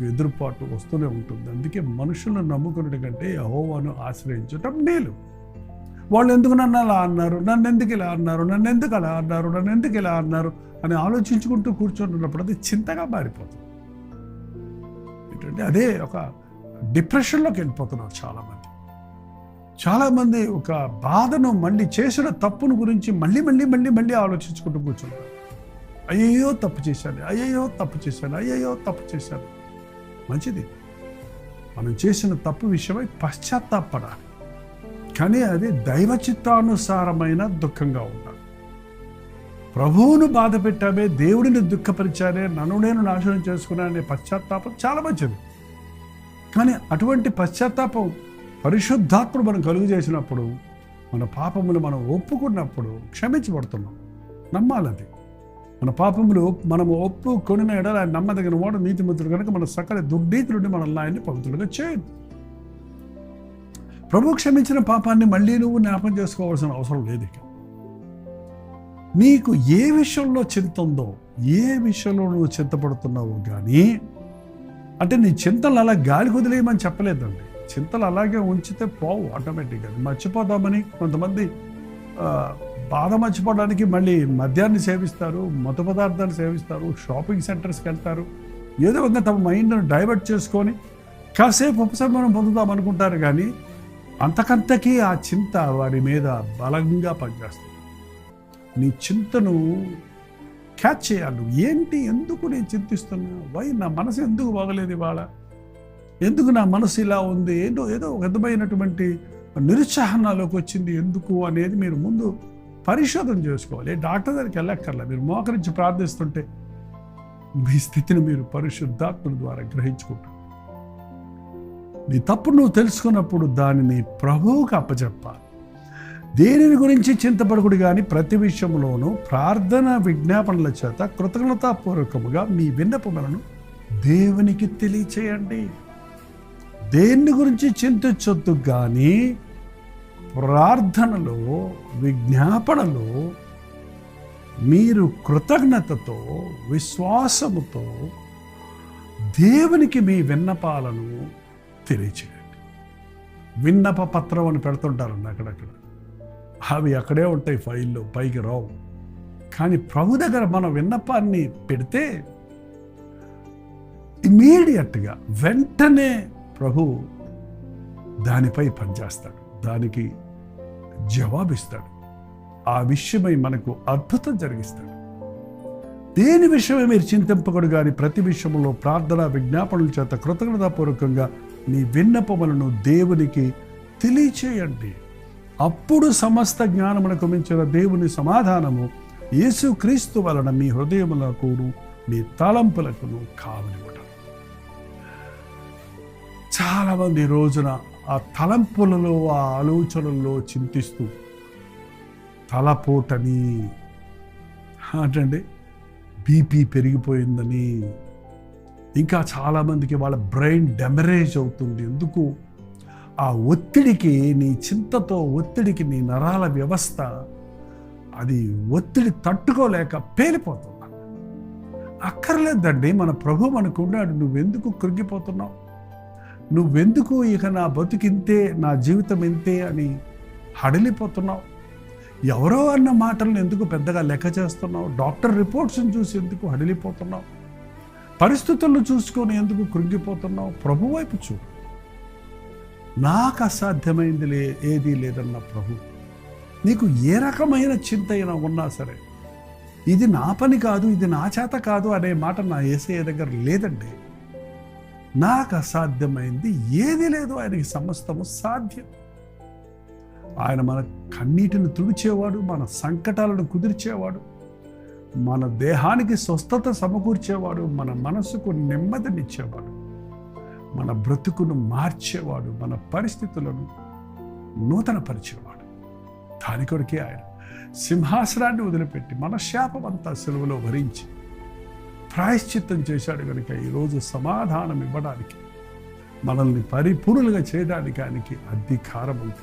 ఎదురుపాటు వస్తూనే ఉంటుంది. అందుకే మనుషులను నమ్ముకున్నట్టు కంటే యహోవాను ఆశ్రయించటం మేలు. వాళ్ళు ఎందుకు నన్ను అలా అన్నారు? నన్ను ఎందుకు ఇలా అన్నారు? నన్ను ఎందుకు అలా అన్నారు? నన్ను ఎందుకు ఇలా అన్నారు? అని ఆలోచించుకుంటూ కూర్చొని అది చింతగా మారిపోతుంది. ఏంటంటే అదే ఒక డిప్రెషన్లోకి వెళ్ళిపోతున్నారు చాలామంది. చాలామంది ఒక బాధను మళ్ళీ చేసిన తప్పును గురించి మళ్ళీ మళ్ళీ మళ్ళీ మళ్ళీ ఆలోచించుకుంటూ కూర్చుంటారు అయ్యయ్యో తప్పు చేశాను అయ్యయ్యో తప్పు చేశాను అయ్యయ్యో తప్పు చేశాను. మంచిది. మనం చేసిన తప్పు విషయమై పశ్చాత్తాపడాలి. కానీ అది దైవ చిత్తానుసారమైన దుఃఖంగా ఉండాలి. ప్రభువును బాధ పెట్టామే దేవుడిని దుఃఖపరిచానే నన్ను నేను నాశనం చేసుకున్నానే పశ్చాత్తాపం చాలా మంచిది. కానీ అటువంటి పశ్చాత్తాపం పరిశుద్ధాత్ముడు మనం కలుగు చేసినప్పుడు మన పాపములు మనం ఒప్పుకున్నప్పుడు క్షమించబడుతున్నాం. నమ్మాలది మన పాపములు మనం ఒప్పుకొనిన ఎడల ఆయన నమ్మదగిన వాడు నీతిమంతుడు కనుక మన సకల దుర్నీతి నుండి మనల్ని ఆయన్ని పవిత్రులుగా చేయదు ప్రభు క్షమించిన పాపాన్ని మళ్ళీ నువ్వు జ్ఞాపం చేసుకోవాల్సిన అవసరం లేదు ఇక. నీకు ఏ విషయంలో చింత ఉందో ఏ విషయంలో నువ్వు చింతపడుతున్నావు కానీ అంటే నీ చింతలు అలా గాలి కుదిలేయమని చెప్పలేదండి. చింతలు అలాగే ఉంచితే పోవు ఆటోమేటిక్గా మర్చిపోదామని కొంతమంది బాధ మర్చిపోవడానికి మళ్ళీ మద్యాన్ని సేవిస్తారు మత పదార్థాలు సేవిస్తారు షాపింగ్ సెంటర్స్కి వెళ్తారు. ఏదో విధంగా తమ మైండ్ను డైవర్ట్ చేసుకొని కాసేపు ఉపశమనం పొందుదాం అనుకుంటారు కానీ అంతకంతకీ ఆ చింత వారి మీద బలంగా పనిచేస్తుంది. నీ చింతను క్యాచ్ చేయాలి. ఏంటి? ఎందుకు నేను చింతిస్తున్నా? వై నా మనసు ఎందుకు బాగలేదు ఇవాళ? ఎందుకు నా మనసు ఇలా ఉంది? ఏంటో ఏదో ఒక విధమైనటువంటి నిరుత్సాహనాలోకి వచ్చింది. ఎందుకు అనేది మీరు ముందు పరిశోధన చేసుకోవాలి. డాక్టర్ దగ్గరికి వెళ్ళక్కర్లే. మీరు మోకరించి ప్రార్థిస్తుంటే మీ స్థితిని మీరు పరిశుద్ధాత్మల ద్వారా గ్రహించుకుంటారు. నీ తప్పు నువ్వు తెలుసుకున్నప్పుడు దానిని ప్రభువుకు అప్పచెప్పాలి దేనిని గురించి చింతపడకుడు కానీ ప్రతి విషయంలోనూ ప్రార్థన విజ్ఞాపనల చేత కృతజ్ఞతాపూర్వకముగా మీ విన్నపములను దేవునికి తెలియచేయండి. దేన్ని గురించి చింతించొద్దు కానీ ప్రార్థనలో విజ్ఞాపనలో మీరు కృతజ్ఞతతో విశ్వాసముతో దేవునికి మీ విన్నపాలను తెలియచేయండి. విన్నప పత్రం అని పెడుతుంటారండి అక్కడక్కడ. అవి అక్కడే ఉంటాయి ఫైల్లో పైకి రావు. కానీ ప్రభు దగ్గర మన విన్నపాన్ని పెడితే ఇమీడియట్గా వెంటనే ప్రభు దానిపై పనిచేస్తాడు. దానికి జవాబిస్తాడు. ఆ విషయమై మనకు అద్భుతం జరిగిస్తాడు. దేని విషయమై మీరు చింతింపకూడదు కానీ ప్రతి విషయంలో ప్రార్థన విజ్ఞాపనల చేత కృతజ్ఞతాపూర్వకంగా మీ విన్నపములను దేవునికి తెలియచేయండి. అప్పుడు సమస్త జ్ఞానమునకు మించిన దేవుని సమాధానము యేసుక్రీస్తు వలన మీ హృదయములకును మీ తలంపులకును కావనివ్వటం చాలామంది రోజున ఆ తలంపులలో ఆ ఆలోచనల్లో చింతిస్తూ తలపోటని అంటే బీపీ పెరిగిపోయిందని ఇంకా చాలామందికి వాళ్ళ బ్రెయిన్ డెమరేజ్ అవుతుంది. ఎందుకు? ఆ ఒత్తిడికి నీ చింతతో ఒత్తిడికి నీ నరాల వ్యవస్థ అది ఒత్తిడి తట్టుకోలేక పేలిపోతుంది. అక్కర్లేదండి. మన ప్రభు మనకున్నాడు నువ్వెందుకు కృంగిపోతున్నావు? నువ్వెందుకు ఇక నా బతుకింతే నా జీవితం ఇంతే అని హడలిపోతున్నావు? ఎవరో అన్న మాటలను ఎందుకు పెద్దగా లెక్క చేస్తున్నావు? డాక్టర్ రిపోర్ట్స్ని చూసి ఎందుకు హడలిపోతున్నావు? పరిస్థితులను చూసుకొని ఎందుకు కృంగిపోతున్నావు? ప్రభు వైపు చూడు. నాకు అసాధ్యమైంది లే ఏదీ లేదన్న ప్రభు. నీకు ఏ రకమైన చింత అయినా ఉన్నా సరే ఇది నా పని కాదు ఇది నా చేత కాదు అనే మాట నా ఏసే దగ్గర లేదండి. నాకు అసాధ్యమైంది ఏది లేదు. ఆయనకి సమస్తము సాధ్యం. ఆయన మన కన్నీటిని తుడిచేవాడు మన సంకటాలను కుదిర్చేవాడు మన దేహానికి స్వస్థత సమకూర్చేవాడు మన మనసుకు నెమ్మదినిచ్చేవాడు మన బ్రతుకును మార్చేవాడు మన పరిస్థితులను నూతనపరిచేవాడు. దాని కొరకే ఆయన సింహాసనాన్ని వదిలిపెట్టి మన శాపం అంతా సెలవులో భరించి ప్రాయశ్చిత్తం చేశాడు కనుక ఈరోజు సమాధానం ఇవ్వడానికి మనల్ని పరిపూర్ణులుగా చేయడానికి ఆయనకి అధికారం ఉంది.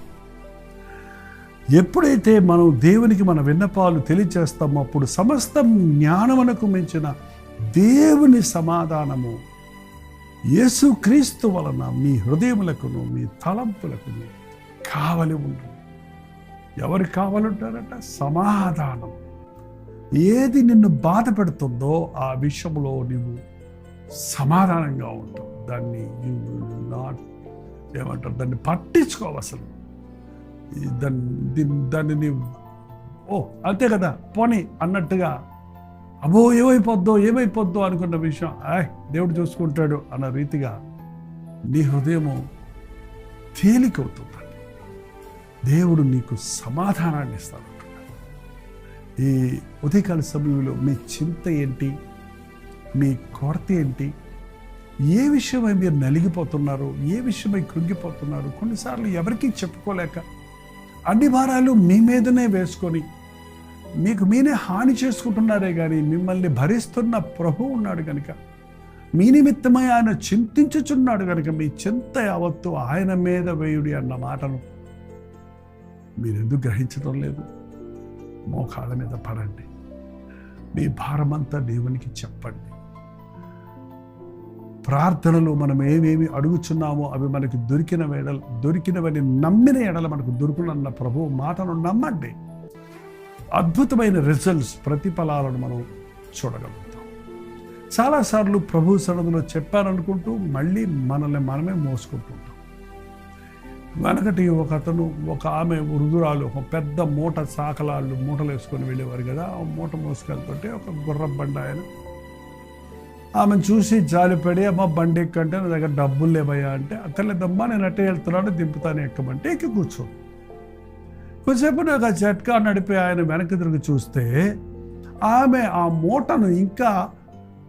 ఎప్పుడైతే మనం దేవునికి మన విన్నపాలు తెలియచేస్తామో అప్పుడు సమస్త జ్ఞానమునకు మించిన దేవుని సమాధానము యేసు క్రీస్తు వలన మీ హృదయములకును మీ తలంపులకును కావలి ఉండు. ఎవరు కావాలంటారట? సమాధానం. ఏది నిన్ను బాధ పెడుతుందో ఆ విషయంలో నీవు సమాధానంగా ఉంటావు. దాన్ని యూ నాట్ ఏమంటారు? దాన్ని పట్టించుకోవు అసలు. దాన్ని దీన్ని- దాన్ని నీవు ఓ అంతే కదా పోనీ అన్నట్టుగా అబ్బో ఏమైపోద్దో ఏమైపోద్దో అనుకున్న విషయం ఆయ్ దేవుడు చూసుకుంటాడు అన్న రీతిగా నీ హృదయము తేలికవుతుందండి దేవుడు నీకు సమాధానాన్ని ఇస్తాడు. ఈ ఉదయకాల సమయంలో మీ చింత ఏంటి? మీ కొరత ఏంటి? ఏ విషయమై మీరు నలిగిపోతున్నారు? ఏ విషయమై కృంగిపోతున్నారు? కొన్నిసార్లు ఎవరికీ చెప్పుకోలేక అన్ని భారాలు మీ మీదనే వేసుకొని మీకు మీనే హాని చేసుకుంటున్నారే కానీ మిమ్మల్ని భరిస్తున్న ప్రభు ఉన్నాడు కనుక మీ నిమిత్తమై ఆయన చింతించుచున్నాడు కనుక మీ చింత యావత్తు ఆయన మీద వేయుడి అన్న మాటను మీరెందుకు గ్రహించడం లేదు? మోకాళ్ళ మీద పడండి. మీ భారమంతా దేవునికి చెప్పండి. ప్రార్థనలు మనం ఏమేమి అడుగుచున్నామో అవి మనకు దొరికిన ఎడల దొరికినవని నమ్మిన ఎడల మనకు దొరుకునన్న ప్రభు మాటను నమ్మండి. అద్భుతమైన రిజల్ట్స్ ప్రతిఫలాలను మనం చూడగలుగుతాం. చాలాసార్లు ప్రభు సన్నదిలో చెప్పారనుకుంటూ మళ్ళీ మనల్ని మనమే మోసుకుంటుంటాం. వెనకటి ఒక అతను ఒక ఆమె వృధురాలు ఒక పెద్ద మూట సాకలాళ్ళు మూటలు వేసుకొని వెళ్ళేవారు కదా. ఆ మూట మోసుకెళ్తుంటే ఒక గుర్ర బండ ఆయన ఆమెను చూసి జాలిపడి అమ్మ బండి ఎక్కంటే నా దగ్గర డబ్బులు లేవయ్యా అంటే అక్కర్లేదమ్మా నేను అట్టే వెళ్తున్నాను దింపుతాను ఎక్కమంటే ఎక్కి కూర్చో. కొంచెంసేపు నాకు ఆ జట్కా నడిపి ఆయన వెనక్కి తిరిగి చూస్తే ఆమె ఆ మూటను ఇంకా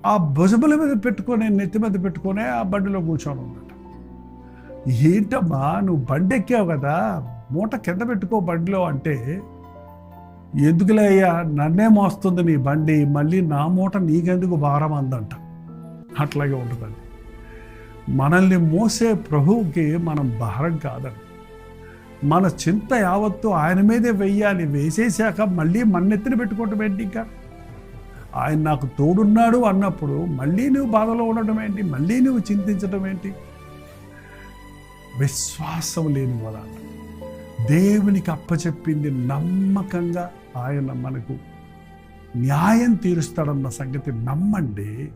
ఆ భుజముల మీద పెట్టుకొని నెత్తి మీద పెట్టుకొని ఆ బండిలో కూర్చొని ఉందట ఏంటమ్మా నువ్వు బండి ఎక్కావు కదా మూట కింద పెట్టుకో బండిలో అంటే ఎందుకులే అయ్యా నన్నే మోస్తుంది నీ బండి మళ్ళీ నా మూట నీకెందుకు భారం అందంట. అట్లాగే ఉంటుందండి. మనల్ని మోసే ప్రభువుకి మనం భారం కాదండి. మన చింత యావత్తు ఆయన మీదే వెయ్యాలి వేసేసాక మళ్ళీ మన్నెత్తిన పెట్టుకోవటం ఏంటి ఇంకా? ఆయన నాకు తోడున్నాడు అన్నప్పుడు మళ్ళీ నువ్వు బాధలో ఉండటం ఏంటి? మళ్ళీ నువ్వు చింతించడం ఏంటి? విశ్వాసం లేని వల్ల దేవునికి అప్పచెప్పింది నమ్మకంగా ఆయన మనకు న్యాయం తీరుస్తాడన్న సంగతి నమ్మండి.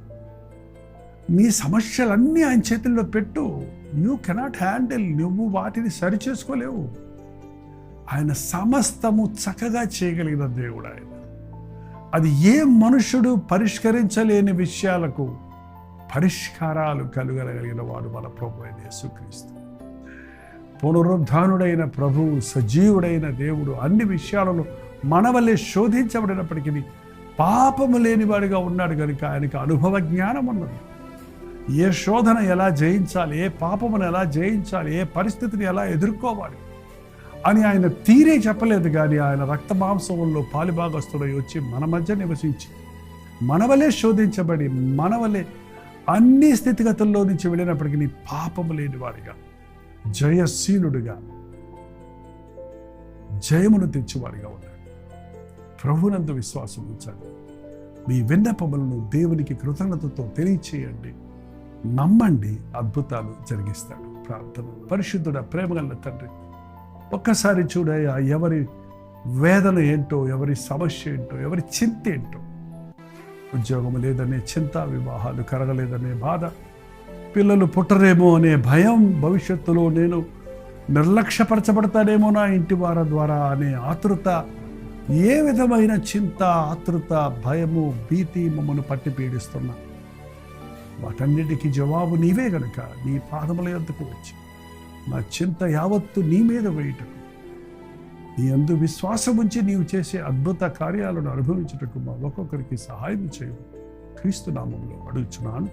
నీ సమస్యలన్నీ ఆయన చేతుల్లో పెట్టు. You cannot handle. నువ్వు వాటిని సరిచేసుకోలేవు. ఆయన సమస్తము చక్కగా చేయగలిగిన దేవుడు ఆయన. అది ఏ మనుషుడు పరిష్కరించలేని విషయాలకు పరిష్కారాలు కలగలగలిగిన వాడు మన ప్రభు అయిన యేసుక్రీస్తు. పునరుద్ధానుడైన ప్రభువు సజీవుడైన దేవుడు అన్ని విషయాలలో మన వల్లే శోధించబడినప్పటికీ పాపము లేనివాడిగా ఉన్నాడు కనుక ఆయనకి అనుభవ జ్ఞానం ఉన్నది. ఏ శోధన ఎలా జయించాలి ఏ పాపమును ఎలా జయించాలి ఏ పరిస్థితిని ఎలా ఎదుర్కోవాలి అని ఆయన తీరే చెప్పలేదు కానీ ఆయన రక్త మాంసంలో పాలిభాగస్తుడై వచ్చి మన మధ్య నివసించి మనవలే శోధించబడి మనవలే అన్ని స్థితిగతుల్లో నుంచి వెళ్ళినప్పటికీ పాపము లేనివాడిగా జయశీలుడుగా జయమును తెచ్చేవాడిగా ఉన్నాడు ప్రభునందు విశ్వాసం ఉంచండి మీ విన్నపములను దేవునికి కృతజ్ఞతతో తెలియచేయండి. నమ్మండి అద్భుతాలు జరిగిస్తాడు. ప్రార్థన. పరిశుద్ధుడ ప్రేమగల తండ్రి ఒక్కసారి చూడయ్యా ఎవరి వేదన ఏంటో ఎవరి సమస్య ఏంటో ఎవరి చింత ఏంటో ఉద్యోగం లేదనే చింత వివాహాలు కరగలేదనే బాధ పిల్లలు పుట్టరేమో అనే భయం భవిష్యత్తులో నేను నిర్లక్ష్యపరచబడతానేమో నా ఇంటి వారి ద్వారా అనే ఆతృత ఏ విధమైన చింత ఆతృత భయము భీతి మమ్మను పట్టి పీడిస్తున్నా. వాటన్నిటికీ జవాబు నీవే గనుక నీ పాదముల యొద్దకు వచ్చి. నా చింత యావత్తు నీ మీద వేయుటకు. నీ అందు విశ్వాసం ఉంచి నీవు చేసే అద్భుత కార్యాలను అనుభవించుటకు మా ఒక్కొక్కరికి సహాయం చేయు. క్రీస్తునామంలో అడుగుచున్నాను.